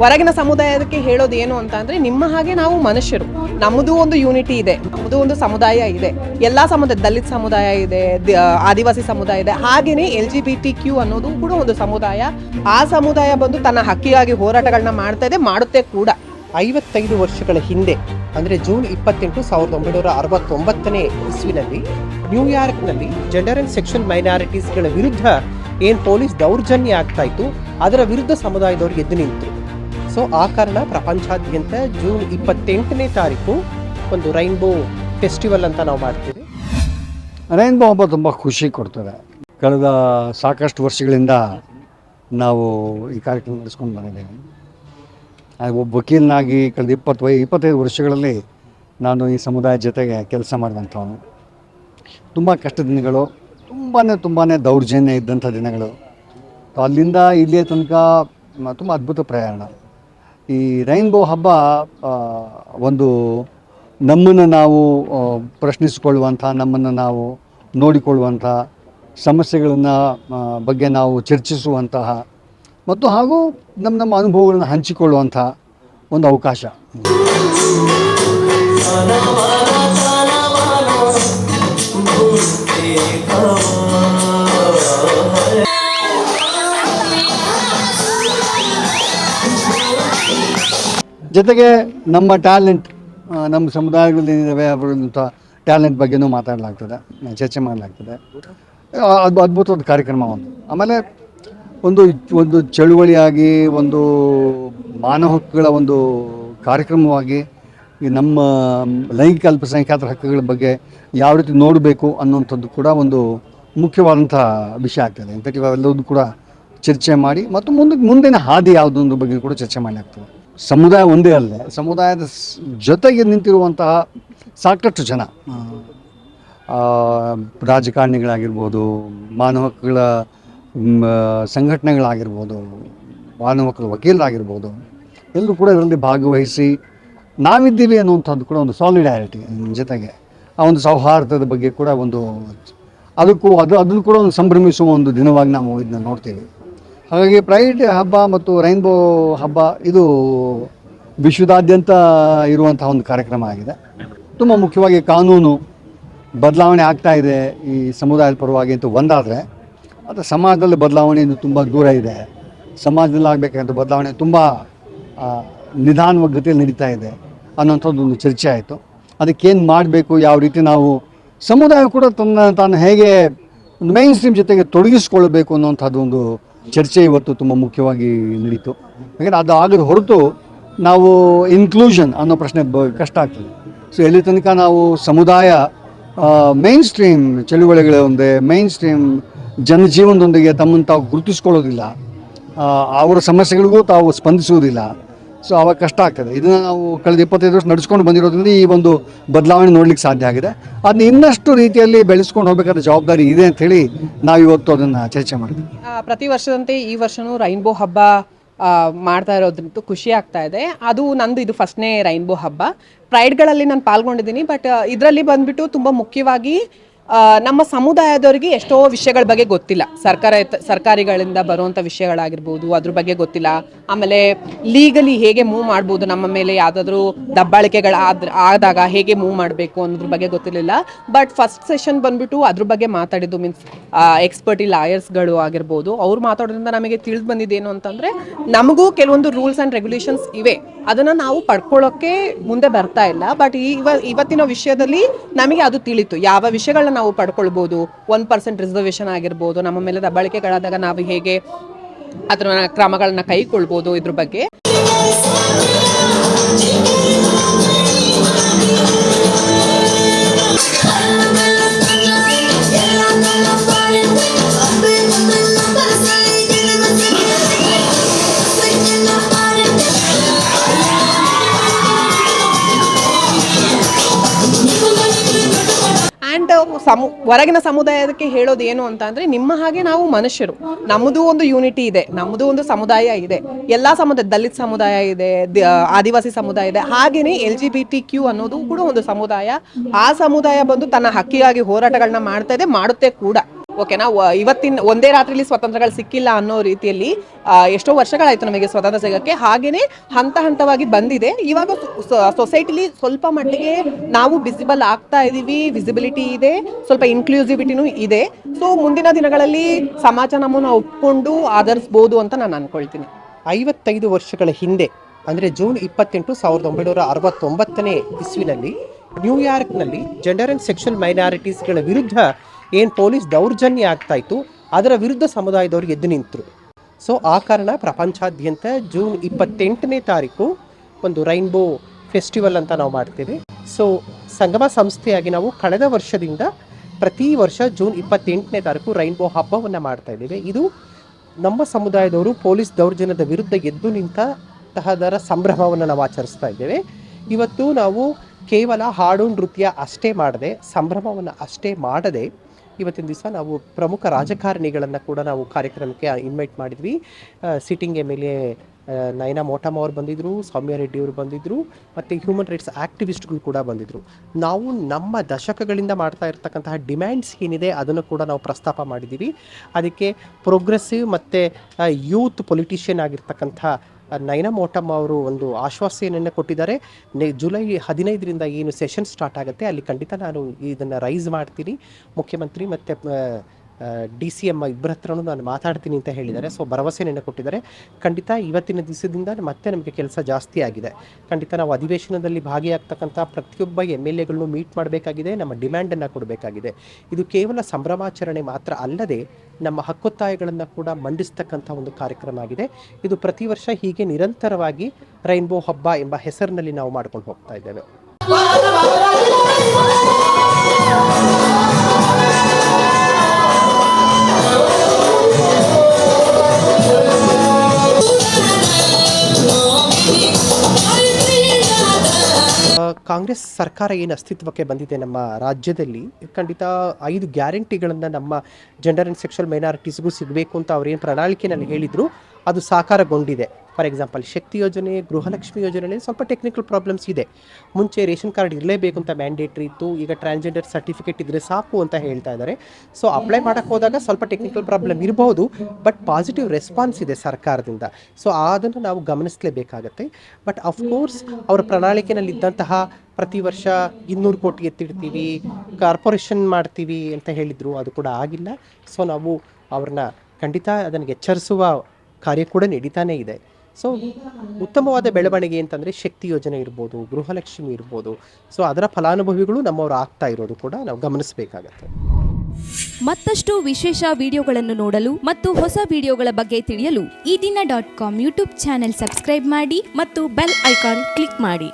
ಹೊರಗಿನ ಸಮುದಾಯಕ್ಕೆ ಹೇಳೋದು ಏನು ಅಂತ ಅಂದ್ರೆ ನಿಮ್ಮ ಹಾಗೆ ನಾವು ಮನುಷ್ಯರು. ನಮ್ಮದು ಒಂದು ಯೂನಿಟಿ ಇದೆ, ನಮ್ಮದು ಒಂದು ಸಮುದಾಯ ಇದೆ. ಎಲ್ಲಾ ಸಮುದಾಯ, ದಲಿತ ಸಮುದಾಯ ಇದೆ ಆದಿವಾಸಿ ಸಮುದಾಯ ಇದೆ. ಹಾಗೇನೆ L G B T Q ಅನ್ನೋದು ಕೂಡ ಒಂದು ಸಮುದಾಯ. ಆ ಸಮುದಾಯ ಬಂದು ತನ್ನ ಹಕ್ಕಿಗಾಗಿ ಹೋರಾಟಗಳನ್ನ ಮಾಡ್ತಾ ಇದೆ, ಮಾಡುತ್ತೆ ಕೂಡ. ಐವತ್ತೈದು ವರ್ಷಗಳ ಹಿಂದೆ, ಅಂದರೆ ಜೂನ್ ಇಪ್ಪತ್ತೆಂಟು ಸಾವಿರದ ಒಂಬೈನೂರ ಅರವತ್ತೊಂಬತ್ತನೇ ಇಸ್ವಿನಲ್ಲಿ ನ್ಯೂಯಾರ್ಕ್ನಲ್ಲಿ ಜೆಂಡರ್ ಅಂಡ್ ಸೆಕ್ಷನ್ ಮೈನಾರಿಟೀಸ್ಗಳ ವಿರುದ್ಧ ಏನು ಪೊಲೀಸ್ ದೌರ್ಜನ್ಯ ಆಗ್ತಾ ಇತ್ತು, ಅದರ ವಿರುದ್ಧ ಸಮುದಾಯದವರು ಎದ್ದು ನಿಂತರು. ಸೊ ಆ ಕಾರಣ ಪ್ರಪಂಚಾದ್ಯಂತ ಜೂನ್ ಇಪ್ಪತ್ತೆಂಟನೇ ತಾರೀಕು ಒಂದು ರೈನ್ಬೋ ಫೆಸ್ಟಿವಲ್ ಅಂತ ನಾವು ಮಾಡ್ತೀವಿ. ರೈನ್ಬೋ ಹಬ್ಬ ತುಂಬ ಖುಷಿ ಕೊಡ್ತದೆ. ಕಳೆದ ಸಾಕಷ್ಟು ವರ್ಷಗಳಿಂದ ನಾವು ಈ ಕಾರ್ಯಕ್ರಮ ನಡೆಸ್ಕೊಂಡು ಬಂದಿದ್ದೇವೆ. ಹಾಗೆ ಒಬ್ಬ ವಕೀಲನಾಗಿ ಕಳೆದ ಇಪ್ಪತ್ತು ವೈ, ಇಪ್ಪತ್ತೈದು ವರ್ಷಗಳಲ್ಲಿ ನಾನು ಈ ಸಮುದಾಯ ಜೊತೆಗೆ ಕೆಲಸ ಮಾಡಿದಂಥವನು. ತುಂಬ ಕಷ್ಟ ದಿನಗಳು ತುಂಬಾ ತುಂಬಾ ದೌರ್ಜನ್ಯ ಇದ್ದಂಥ ದಿನಗಳು. ಅಲ್ಲಿಂದ ಇಲ್ಲಿಯ ತನಕ ತುಂಬ ಅದ್ಭುತ ಪ್ರಯಾಣ. ಈ ರೈನ್ಬೋ ಹಬ್ಬ ಒಂದು ನಮ್ಮನ್ನು ನಾವು ಪ್ರಶ್ನಿಸಿಕೊಳ್ಳುವಂಥ, ನಮ್ಮನ್ನು ನಾವು ನೋಡಿಕೊಳ್ಳುವಂಥ ಸಮಸ್ಯೆಗಳನ್ನು ಬಗ್ಗೆ ನಾವು ಚರ್ಚಿಸುವಂತಹ ಮತ್ತು ಹಾಗೂ ನಮ್ಮ ನಮ್ಮ ಅನುಭವಗಳನ್ನು ಹಂಚಿಕೊಳ್ಳುವಂಥ ಒಂದು ಅವಕಾಶ. ಜೊತೆಗೆ ನಮ್ಮ ಟ್ಯಾಲೆಂಟ್ ನಮ್ಮ ಸಮುದಾಯಗಳಲ್ಲಿ ಏನಿದ್ದಾವೆ ಅವರಂಥ ಟ್ಯಾಲೆಂಟ್ ಬಗ್ಗೆನೂ ಮಾತಾಡಲಾಗ್ತದೆ, ಚರ್ಚೆ ಮಾಡಲಾಗ್ತದೆ. ಅದು, ಅದ್ಭುತವಾದ ಕಾರ್ಯಕ್ರಮ ಒಂದು. ಆಮೇಲೆ ಒಂದು ಒಂದು ಚಳುವಳಿಯಾಗಿ, ಒಂದು ಮಾನವ ಹಕ್ಕುಗಳ ಒಂದು ಕಾರ್ಯಕ್ರಮವಾಗಿ ಈ ನಮ್ಮ ಲೈಂಗಿಕ ಅಲ್ಪಸಂಖ್ಯಾತರ ಹಕ್ಕುಗಳ ಬಗ್ಗೆ ಯಾವ ರೀತಿ ನೋಡಬೇಕು ಅನ್ನುವಂಥದ್ದು ಕೂಡ ಒಂದು ಮುಖ್ಯವಾದಂಥ ವಿಷಯ ಆಗ್ತದೆ. ಇನ್ಫ್ಯಾಕ್ಟ್ ಕೂಡ ಚರ್ಚೆ ಮಾಡಿ, ಮತ್ತು ಮುಂದಕ್ಕೆ ಮುಂದಿನ ಹಾದಿ ಯಾವುದೊಂದು ಬಗ್ಗೆ ಕೂಡ ಚರ್ಚೆ ಮಾಡಲಾಗ್ತದೆ. ಸಮುದಾಯ ಒಂದೇ ಅಲ್ಲ ಸಮುದಾಯದ ಜೊತೆಗೆ ನಿಂತಿರುವಂತಹ ಸಾಕಷ್ಟು ಜನ. ರಾಜಕಾರಣಿಗಳಾಗಿರ್ಬೋದು ಮಾನವ ಹಕ್ಕುಗಳ ಸಂಘಟನೆಗಳಾಗಿರ್ಬೋದು ಮಾನವ ಹಕ್ಕುಗಳ ವಕೀಲರಾಗಿರ್ಬೋದು, ಎಲ್ಲರೂ ಕೂಡ ಇದರಲ್ಲಿ ಭಾಗವಹಿಸಿ ನಾವಿದ್ದೀವಿ ಅನ್ನುವಂಥದ್ದು ಕೂಡ ಒಂದು ಸಾಲಿಡ್ಯಾರಿಟಿ ಜೊತೆಗೆ. ಆ ಒಂದು ಸೌಹಾರ್ದದ ಬಗ್ಗೆ ಕೂಡ ಒಂದು ಅದಕ್ಕೂ ಅದು, ಅದನ್ನು ಕೂಡ ಒಂದು ಸಂಭ್ರಮಿಸುವ ಒಂದು ದಿನವಾಗಿ ನಾವು ಇದನ್ನ ನೋಡ್ತೀವಿ. ಹಾಗಾಗಿ ಪ್ರೈಡ್ ಹಬ್ಬ ಮತ್ತು ರೈನ್ಬೋ ಹಬ್ಬ ಇದು ವಿಶ್ವದಾದ್ಯಂತ ಇರುವಂತಹ ಒಂದು ಕಾರ್ಯಕ್ರಮ ಆಗಿದೆ. ತುಂಬ ಮುಖ್ಯವಾಗಿ ಕಾನೂನು ಬದಲಾವಣೆ ಆಗ್ತಾ ಇದೆ ಈ ಸಮುದಾಯದ ಪರವಾಗಿ ಅಂತ ಒಂದಾದರೆ ಅದು ಸಮಾಜದಲ್ಲಿ ಬದಲಾವಣೆ ಇನ್ನು ತುಂಬ ದೂರ ಇದೆ. ಸಮಾಜದಲ್ಲಿ ಆಗಬೇಕಂತ ಬದಲಾವಣೆ ತುಂಬ ನಿಧಾನವಾಗಿ ಗತಿಯಲ್ಲಿ ನಡೀತಾ ಇದೆ ಅನ್ನೋಂಥದ್ದು ಒಂದು ಚರ್ಚೆ ಆಯಿತು. ಅದಕ್ಕೇನು ಮಾಡಬೇಕು, ಯಾವ ರೀತಿ ನಾವು ಸಮುದಾಯ ಕೂಡ ತನ್ನ ತಾನು ಹೇಗೆ ಒಂದು ಮೈನ್ ಸ್ಟ್ರೀಮ್ ಜೊತೆಗೆ ತೊಡಗಿಸ್ಕೊಳ್ಬೇಕು ಅನ್ನೋಂಥದ್ದು ಒಂದು ಚರ್ಚೆ ಇವತ್ತು ತುಂಬ ಮುಖ್ಯವಾಗಿ ನಡೀತು. ಯಾಕಂದರೆ ಅದು ಆಗದ ಹೊರತು ನಾವು ಇನ್ಕ್ಲೂಷನ್ ಅನ್ನೋ ಪ್ರಶ್ನೆ ಬ ಕಷ್ಟ ಆಗ್ತದೆ. ಸೊ ಎಲ್ಲಿ ತನಕ ನಾವು ಸಮುದಾಯ ಮೈನ್ ಸ್ಟ್ರೀಮ್ ಚಳುವಳಿಗಳ ಒಂದೇ ಮೈನ್ ಸ್ಟ್ರೀಮ್ ಜನಜೀವನದೊಂದಿಗೆ ತಮ್ಮನ್ನು ತಾವು ಗುರುತಿಸ್ಕೊಳ್ಳೋದಿಲ್ಲ ಅವರ ಸಮಸ್ಯೆಗಳಿಗೂ ತಾವು ಸ್ಪಂದಿಸುವುದಿಲ್ಲ ಸೊ ಅವಾಗ ಕಷ್ಟ ಆಗ್ತದೆ. ಇದನ್ನು ನಾವು ಕಳೆದ ಇಪ್ಪತ್ತೈದು ವರ್ಷ ನಡ್ಸ್ಕೊಂಡು ಬಂದಿರೋದ್ರಿಂದ ಈ ಒಂದು ಬದಲಾವಣೆ ನೋಡ್ಲಿಕ್ಕೆ ಸಾಧ್ಯ ಆಗಿದೆ. ಅದನ್ನ ಇನ್ನಷ್ಟು ರೀತಿಯಲ್ಲಿ ಬೆಳೆಸ್ಕೊಂಡು ಹೋಗಬೇಕಾದ ಜವಾಬ್ದಾರಿ ಇದೆ ಅಂತ ಹೇಳಿ ನಾವು ಇವತ್ತು ಅದನ್ನು ಚರ್ಚೆ ಮಾಡಿದ್ವಿ. ಪ್ರತಿ ವರ್ಷದಂತೆ ಈ ವರ್ಷನೂ ರೈನ್ಬೋ ಹಬ್ಬ ಮಾಡ್ತಾ ಇರೋದ್ರಿಂದ ಖುಷಿ ಆಗ್ತಾ ಇದೆ. ಅದು ನಂದು ಇದು ಫಸ್ಟ್ನೇ ರೈನ್ಬೋ ಹಬ್ಬ. ಪ್ರೈಡ್ಗಳಲ್ಲಿ ನಾನು ಪಾಲ್ಗೊಂಡಿದ್ದೀನಿ, ಬಟ್ ಇದರಲ್ಲಿ ಬಂದ್ಬಿಟ್ಟು ತುಂಬ ಮುಖ್ಯವಾಗಿ ನಮ್ಮ ಸಮುದಾಯದವರಿಗೆ ಎಷ್ಟೋ ವಿಷಯಗಳ ಬಗ್ಗೆ ಗೊತ್ತಿಲ್ಲ. ಸರ್ಕಾರ ಸರ್ಕಾರಿಗಳಿಂದ ಬರುವಂಥ ವಿಷಯಗಳಾಗಿರ್ಬೋದು, ಅದ್ರ ಬಗ್ಗೆ ಗೊತ್ತಿಲ್ಲ. ಆಮೇಲೆ ಲೀಗಲಿ ಹೇಗೆ ಮೂವ್ ಮಾಡ್ಬೋದು, ನಮ್ಮ ಮೇಲೆ ಯಾವುದಾದ್ರೂ ದಬ್ಬಾಳಿಕೆಗಳು ಆದಾಗ ಹೇಗೆ ಮೂವ್ ಮಾಡಬೇಕು ಅನ್ನೋದ್ರ ಬಗ್ಗೆ ಗೊತ್ತಿರಲಿಲ್ಲ. ಬಟ್ ಫಸ್ಟ್ ಸೆಷನ್ ಬಂದ್ಬಿಟ್ಟು ಅದ್ರ ಬಗ್ಗೆ ಮಾತಾಡಿದ್ದು ಮೀನ್ಸ್ ಎಕ್ಸ್ಪರ್ಟಿ ಲಾಯರ್ಸ್ಗಳು ಆಗಿರ್ಬೋದು, ಅವ್ರು ಮಾತಾಡೋದ್ರಿಂದ ನಮಗೆ ತಿಳಿದು ಬಂದಿದ್ದೇನು ಅಂತಂದರೆ, ನಮಗೂ ಕೆಲವೊಂದು ರೂಲ್ಸ್ ಆ್ಯಂಡ್ ರೆಗ್ಯುಲೇಷನ್ಸ್ ಇವೆ. ಅದನ್ನು ನಾವು ಪಡ್ಕೊಳ್ಳೋಕ್ಕೆ ಮುಂದೆ ಬರ್ತಾ ಇಲ್ಲ. ಬಟ್ ಇವ, ಇವತ್ತಿನ ವಿಷಯದಲ್ಲಿ ನಮಗೆ ಅದು ತಿಳಿತು. ಯಾವ ವಿಷಯಗಳನ್ನ ನಾವು ಪಡ್ಕೊಳ್ಬೋದು. ಒನ್ ಪರ್ಸೆಂಟ್ ರಿಸರ್ವೇಷನ್ ಆಗಿರ್ಬೋದು. ನಮ್ಮ ಮೇಲೆ ದಬ್ಬಾಳಿಕೆಗಳಾದಾಗ ನಾವು ಹೇಗೆ ಅದರ ಕ್ರಮಗಳನ್ನ ಕೈಗೊಳ್ಬೋದು ಇದ್ರ ಬಗ್ಗೆ. ಸಮು, ಹೊರಗಿನ ಸಮುದಾಯಕ್ಕೆ ಹೇಳೋದು ಏನು ಅಂತ ಅಂದ್ರೆ ನಿಮ್ಮ ಹಾಗೆ ನಾವು ಮನುಷ್ಯರು. ನಮ್ಮದು ಒಂದು ಯೂನಿಟಿ ಇದೆ, ನಮ್ಮದು ಒಂದು ಸಮುದಾಯ ಇದೆ. ಎಲ್ಲ ಸಮುದಾಯ, ದಲಿತ ಸಮುದಾಯ ಇದೆ ಆದಿವಾಸಿ ಸಮುದಾಯ ಇದೆ. ಹಾಗೆಯೇ L G B T Q ಅನ್ನೋದು ಕೂಡ ಒಂದು ಸಮುದಾಯ. ಆ ಸಮುದಾಯ ಬಂದು ತನ್ನ ಹಕ್ಕಿಗಾಗಿ ಹೋರಾಟಗಳನ್ನ ಮಾಡ್ತಾ ಇದೆ, ಮಾಡುತ್ತೆ ಕೂಡ. ಓಕೆನಾ? ಇವತ್ತಿನ ಒಂದೇ ರಾತ್ರಿಲಿ ಸ್ವಾತಂತ್ರ್ಯಗಳು ಸಿಕ್ಕಿಲ್ಲ ಅನ್ನೋ ರೀತಿಯಲ್ಲಿ ಎಷ್ಟೋ ವರ್ಷಗಳಾಯ್ತು ನಮಗೆ ಸ್ವಾತಂತ್ರ್ಯ ಸಿಗಕ್ಕೆ. ಹಾಗೇನೆ ಹಂತ ಹಂತವಾಗಿ ಬಂದಿದೆ. ಇವಾಗ ಸೊಸೈಟಿಲಿ ಸ್ವಲ್ಪ ಮಟ್ಟಿಗೆ ನಾವು ವಿಸಿಬಲ್ ಆಗ್ತಾ ಇದೀವಿ ವಿಸಿಬಿಲಿಟಿ ಇದೆ, ಸ್ವಲ್ಪ ಇನ್ಕ್ಲೂಸಿವಿಟಿನೂ ಇದೆ. ಸೊ ಮುಂದಿನ ದಿನಗಳಲ್ಲಿ ಸಮಾಜ ನಮ್ಮನ್ನು ಒಪ್ಕೊಂಡು ಆಧರಿಸ್ಬೋದು ಅಂತ ನಾನು ಅನ್ಕೊಳ್ತೀನಿ. ಐವತ್ತೈದು ವರ್ಷಗಳ ಹಿಂದೆ, ಅಂದರೆ ಜೂನ್ ಇಪ್ಪತ್ತೆಂಟು ಸಾವಿರದ ಒಂಬೈನೂರ ಅರವತ್ತೊಂಬತ್ತನೇ ಇಸ್ವಿನಲ್ಲಿ, ನ್ಯೂಯಾರ್ಕ್ನಲ್ಲಿ ಜೆಂಡರ್ ಆ್ಯಂಡ್ ಸೆಕ್ಷುವಲ್ ಮೈನಾರಿಟೀಸ್ಗಳ ವಿರುದ್ಧ ಏನು ಪೊಲೀಸ್ ದೌರ್ಜನ್ಯ ಆಗ್ತಾಯಿತ್ತು ಅದರ ವಿರುದ್ಧ ಸಮುದಾಯದವರು ಎದ್ದು ನಿಂತರು. ಸೊ ಆ ಕಾರಣ ಪ್ರಪಂಚಾದ್ಯಂತ ಜೂನ್ ಇಪ್ಪತ್ತೆಂಟನೇ ತಾರೀಕು ಒಂದು ರೈನ್ಬೋ ಫೆಸ್ಟಿವಲ್ ಅಂತ ನಾವು ಮಾಡ್ತೇವೆ. ಸೊ ಸಂಗಮ ಸಂಸ್ಥೆಯಾಗಿ ನಾವು ಕಳೆದ ವರ್ಷದಿಂದ ಪ್ರತಿ ವರ್ಷ ಜೂನ್ ಇಪ್ಪತ್ತೆಂಟನೇ ತಾರೀಕು ರೈನ್ಬೋ ಹಬ್ಬವನ್ನು ಮಾಡ್ತಾ ಇದ್ದೇವೆ. ಇದು ನಮ್ಮ ಸಮುದಾಯದವರು ಪೊಲೀಸ್ ದೌರ್ಜನ್ಯದ ವಿರುದ್ಧ ಎದ್ದು ನಿಂತ ತಹದರ ಸಂಭ್ರಮವನ್ನು ನಾವು ಆಚರಿಸ್ತಾ ಇದ್ದೇವೆ. ಇವತ್ತು ನಾವು ಕೇವಲ ಹಾಡು ನೃತ್ಯ ಅಷ್ಟೇ ಮಾಡದೆ, ಸಂಭ್ರಮವನ್ನು ಅಷ್ಟೇ ಮಾಡದೆ ಇವತ್ತಿನ ದಿವಸ ನಾವು ಪ್ರಮುಖ ರಾಜಕಾರಣಿಗಳನ್ನು ಕೂಡ ನಾವು ಕಾರ್ಯಕ್ರಮಕ್ಕೆ ಇನ್ವೈಟ್ ಮಾಡಿದ್ವಿ. Sitting M L A Nayana Motamma ಅವರು ಬಂದಿದ್ದರು ಸೌಮ್ಯ ರೆಡ್ಡಿ ಅವರು ಬಂದಿದ್ದರು ಮತ್ತು ಹ್ಯೂಮನ್ ರೈಟ್ಸ್ ಆ್ಯಕ್ಟಿವಿಸ್ಟ್ಗಳು ಕೂಡ ಬಂದಿದ್ದರು ನಾವು ನಮ್ಮ ದಶಕಗಳಿಂದ ಮಾಡ್ತಾ ಇರ್ತಕ್ಕಂತಹ ಡಿಮ್ಯಾಂಡ್ಸ್ ಏನಿದೆ ಅದನ್ನು ಕೂಡ ನಾವು ಪ್ರಸ್ತಾಪ ಮಾಡಿದ್ದೀವಿ. ಅದಕ್ಕೆ ಪ್ರೋಗ್ರೆಸಿವ್ ಮತ್ತು ಯೂತ್ ಪೊಲಿಟಿಷಿಯನ್ ಆಗಿರ್ತಕ್ಕಂಥ ನಯನ ಮೋಟಮ್ ಅವರು ಒಂದು ಆಶ್ವಾಸನೆಯನ್ನು ಕೊಟ್ಟಿದ್ದಾರೆ. ಜುಲೈ ಹದಿನೈದರಿಂದ ಏನು ಸೆಷನ್ ಸ್ಟಾರ್ಟ್ ಆಗುತ್ತೆ, ಅಲ್ಲಿ ಖಂಡಿತ ನಾನು ಇದನ್ನು ರೈಸ್ ಮಾಡ್ತೀನಿ. ಮುಖ್ಯಮಂತ್ರಿ ಮತ್ತು ಡಿ ಸಿ ಎಂ ಇಬ್ಬರ ಹತ್ರನೂ ನಾನು ಮಾತಾಡ್ತೀನಿ ಅಂತ ಹೇಳಿದ್ದಾರೆ. ಸೊ ಭರವಸೆಯನ್ನು ಕೊಟ್ಟಿದ್ದಾರೆ ಖಂಡಿತ ಇವತ್ತಿನ ದಿವಸದಿಂದ ಮತ್ತೆ ನಮಗೆ ಕೆಲಸ ಜಾಸ್ತಿ ಆಗಿದೆ. ಖಂಡಿತ ನಾವು ಅಧಿವೇಶನದಲ್ಲಿ ಭಾಗಿಯಾಗ್ತಕ್ಕಂಥ ಪ್ರತಿಯೊಬ್ಬ ಎಂ ಎಲ್ ಎಗಳನ್ನು ಮೀಟ್ ಮಾಡಬೇಕಾಗಿದೆ. ನಮ್ಮ ಡಿಮ್ಯಾಂಡನ್ನು ಕೊಡಬೇಕಾಗಿದೆ. ಇದು ಕೇವಲ ಸಂಭ್ರಮಾಚರಣೆ ಮಾತ್ರ ಅಲ್ಲದೆ ನಮ್ಮ ಹಕ್ಕೊತ್ತಾಯಗಳನ್ನು ಕೂಡ ಮಂಡಿಸ್ತಕ್ಕಂಥ ಒಂದು ಕಾರ್ಯಕ್ರಮ ಆಗಿದೆ. ಇದು ಪ್ರತಿ ವರ್ಷ ಹೀಗೆ ನಿರಂತರವಾಗಿ ರೈನ್ಬೋ ಹಬ್ಬ ಎಂಬ ಹೆಸರಿನಲ್ಲಿ ನಾವು ಮಾಡ್ಕೊಂಡು ಹೋಗ್ತಾ ಇದ್ದೇವೆ. ಕಾಂಗ್ರೆಸ್ ಸರ್ಕಾರ ಏನು ಅಸ್ತಿತ್ವಕ್ಕೆ ಬಂದಿದೆ ನಮ್ಮ ರಾಜ್ಯದಲ್ಲಿ, ಖಂಡಿತ ಐದು ಗ್ಯಾರಂಟಿಗಳನ್ನು ನಮ್ಮ ಜೆಂಡರ್ ಆ್ಯಂಡ್ ಸೆಕ್ಷುವಲ್ ಮೈನಾರಿಟೀಸ್ಗೂ ಸಿಗಬೇಕು ಅಂತ ಅವ್ರೇನು ಪ್ರಣಾಳಿಕೆನಲ್ಲಿ ಹೇಳಿದರು. ಅದು ಸಾಕಾರಗೊಂಡಿದೆ. ಫಾರ್ ಎಕ್ಸಾಂಪಲ್ ಶಕ್ತಿ ಯೋಜನೆ, ಗೃಹಲಕ್ಷ್ಮಿ ಯೋಜನೆಯಲ್ಲಿ ಸ್ವಲ್ಪ ಟೆಕ್ನಿಕಲ್ ಪ್ರಾಬ್ಲಮ್ಸ್ ಇದೆ. ಮುಂಚೆ ರೇಷನ್ ಕಾರ್ಡ್ ಇರಲೇಬೇಕು ಅಂತ ಮ್ಯಾಂಡೇಟ್ರಿ ಇತ್ತು. ಈಗ ಟ್ರಾನ್ಸ್ಜೆಂಡರ್ ಸರ್ಟಿಫಿಕೇಟ್ ಇದ್ದರೆ ಸಾಕು ಅಂತ ಹೇಳ್ತಾ ಇದ್ದಾರೆ. ಸೊ ಅಪ್ಲೈ ಮಾಡೋಕ್ಕೆ ಹೋದಾಗ ಸ್ವಲ್ಪ ಟೆಕ್ನಿಕಲ್ ಪ್ರಾಬ್ಲಮ್ ಇರಬಹುದು ಬಟ್ ಪಾಸಿಟಿವ್ ರೆಸ್ಪಾನ್ಸ್ ಇದೆ ಸರ್ಕಾರದಿಂದ. ಸೊ ಅದನ್ನು ನಾವು ಗಮನಿಸಲೇಬೇಕಾಗತ್ತೆ. ಬಟ್ ಅಫ್ಕೋರ್ಸ್ ಅವರ ಪ್ರಣಾಳಿಕೆಯಲ್ಲಿ ಇದ್ದಂತಹ ಪ್ರತಿ ವರ್ಷ ಇನ್ನೂರು ಕೋಟಿ ಎತ್ತಿಡ್ತೀವಿ ಕಾರ್ಪೊರೇಷನ್ ಮಾಡ್ತೀವಿ ಅಂತ ಹೇಳಿದರು. ಅದು ಕೂಡ ಆಗಿಲ್ಲ. ಸೊ ನಾವು ಅವ್ರನ್ನ ಖಂಡಿತ ಅದನ್ನು ಎಚ್ಚರಿಸುವ ಕಾರ್ಯ ಕೂಡ ನಡೀತಾನೇ ಇದೆ. ಸೊ ಉತ್ತಮವಾದ ಬೆಳವಣಿಗೆ ಅಂತಂದರೆ ಶಕ್ತಿ ಯೋಜನೆ ಇರ್ಬೋದು, ಗೃಹಲಕ್ಷ್ಮಿ ಇರ್ಬೋದು. ಸೊ ಅದರ ಫಲಾನುಭವಿಗಳು ನಮ್ಮವರು ಆಗ್ತಾ ಇರೋದು ಕೂಡ ನಾವು ಗಮನಿಸಬೇಕಾಗತ್ತೆ. ಮತ್ತಷ್ಟು ವಿಶೇಷ ವಿಡಿಯೋಗಳನ್ನು ನೋಡಲು ಮತ್ತು ಹೊಸ ವಿಡಿಯೋಗಳ ಬಗ್ಗೆ ತಿಳಿಯಲು Ee Dina dot com YouTube channel subscribe ಮಾಡಿ ಮತ್ತು ಬೆಲ್ ಐಕಾನ್ ಕ್ಲಿಕ್ ಮಾಡಿ.